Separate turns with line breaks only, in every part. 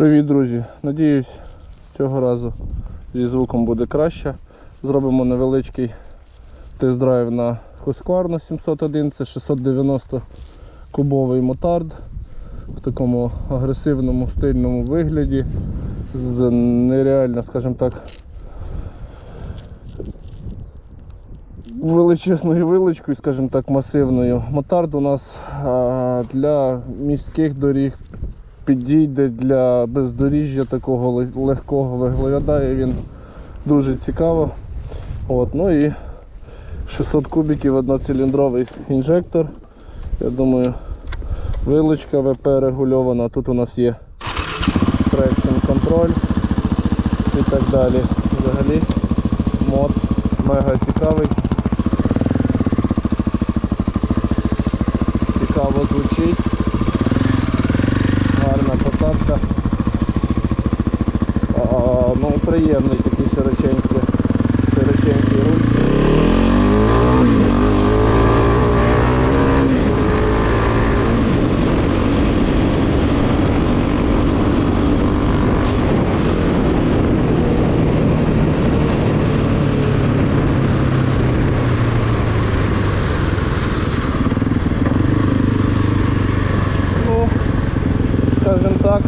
Привіт, друзі! Надіюсь, цього разу зі звуком буде краще. Зробимо невеличкий тест-драйв на Husqvarna 701, це 690 кубовий мотард в такому агресивному стильному вигляді з нереально, скажімо так, величезною вилочкою, скажімо так, масивною. Мотард у нас для міських доріг підійде для бездоріжжя такого легкого виглядає він дуже цікаво. От, ну і 600 кубиків одноциліндровий інжектор. Я думаю, вилочка ВП регульована. Тут у нас є traction контроль і так далі. Взагалі мод мега цікавий. Цікаво звучить. Посадка. А, ну, приємний такий широченький, широченький руль. Ну, скажімо так,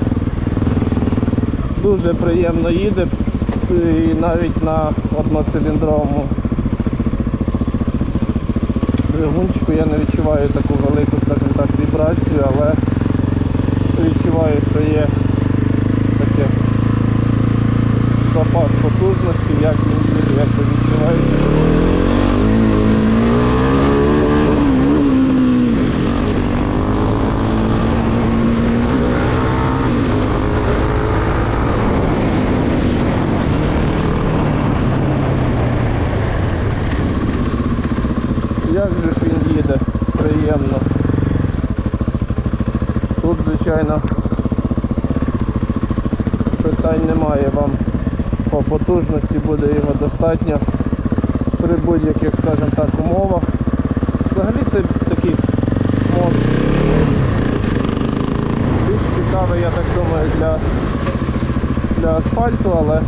дуже приємно їде і навіть на одноциліндровому двигунчику я не відчуваю таку велику, скажімо так, вібрацію, але відчуваю, що є таке запас потужності, як він їде, як ви відчуваєте. Як же ж він їде? Приємно. Тут, звичайно, питань немає вам по потужності, буде його достатньо при будь-яких, скажімо так, умовах. Взагалі це такий мод більш цікавий, я так думаю, для, для асфальту, але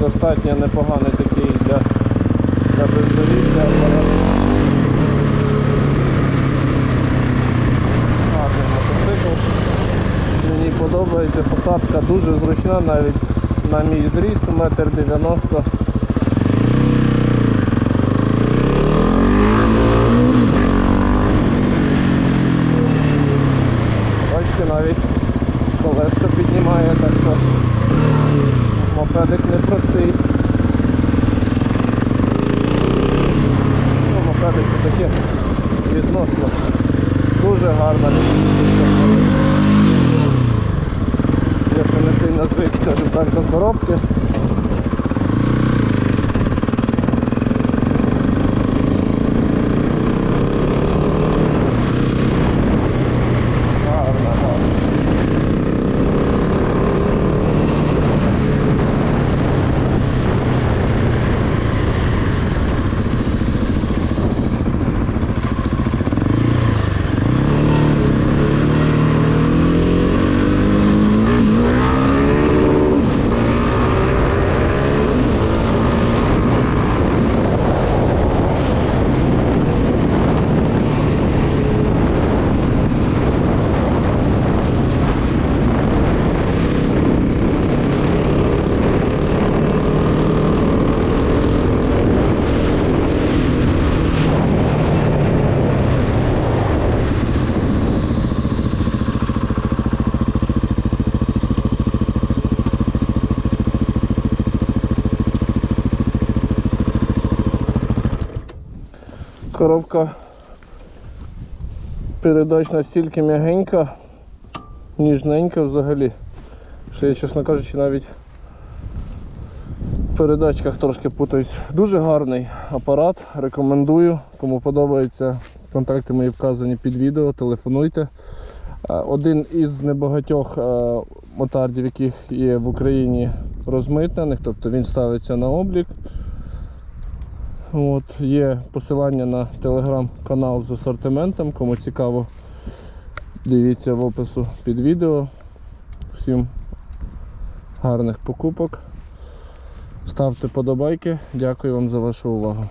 достатньо непоганий такий для для. Гарний мотоцикл. Мені подобається посадка дуже зручна навіть на мій зріст, метр дев'яносто. Бачите, навіть колеска піднімає, так що мопедик непростий. Ну, мопеди це таке відносно. Дуже гарна. Я ще не сильно звик, скажімо так, до коробки. Гарна, гарна. Коробка передач настільки м'ягенька, ніжненька взагалі. Що я, чесно кажучи, навіть в передачках трошки путаюсь. Дуже гарний апарат, рекомендую. Кому подобається, контакти мої вказані під відео, телефонуйте. Е, Один із небагатьох е, мотардів, яких є в Україні розмитнених, тобто він ставиться на облік. От, є посилання на телеграм-канал з асортиментом, кому цікаво Дивіться в опису під відео. Всім гарних покупок. Ставте подобайки. Дякую вам за вашу увагу.